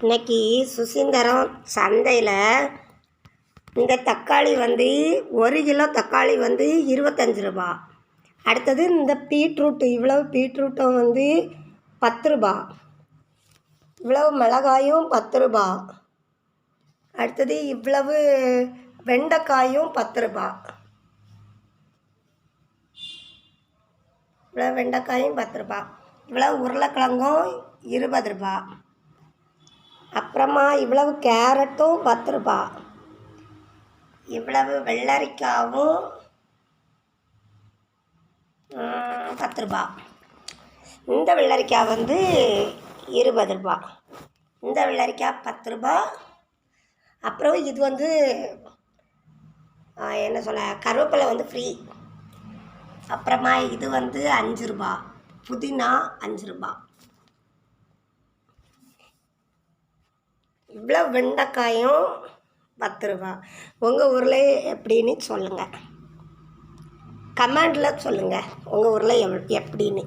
இன்னைக்கு சுசீந்தரம் சந்தையில் இந்த தக்காளி வந்து ஒரு கிலோ தக்காளி வந்து இருபத்தஞ்சி ரூபா. அடுத்தது இந்த பீட்ரூட்டு இவ்வளவு பீட்ரூட்டும் வந்து பத்து ரூபா. இவ்வளவு மிளகாயும் பத்து ரூபா. அடுத்தது இவ்வளவு வெண்டைக்காயும் பத்து ரூபா. இவ்வளோ வெண்டைக்காயும் பத்து ரூபா. இவ்வளோ உருளைக்கிழங்கும் இருபது ரூபா. அப்புறமா இவ்வளவு கேரட்டும் பத்து ரூபா இவ்வளவு வெள்ளரிக்காவும் பத்து ரூபா இந்த வெள்ளரிக்காய் வந்து இருபது ரூபா இந்த வெள்ளரிக்காய் பத்து ரூபா அப்புறம் இது வந்து என்ன சொல்ல கருவேப்பிலை வந்து ஃப்ரீ அப்புறமா இது வந்து அஞ்சு ரூபா புதினா அஞ்சு ரூபா இவ்வளோ வெண்டைக்காயும் பத்து ரூபா. உங்கள் ஊரில் எப்படின்னு சொல்லுங்கள் கமெண்டில் சொல்லுங்கள் உங்கள் ஊரில் எவ் எப்படின்னு.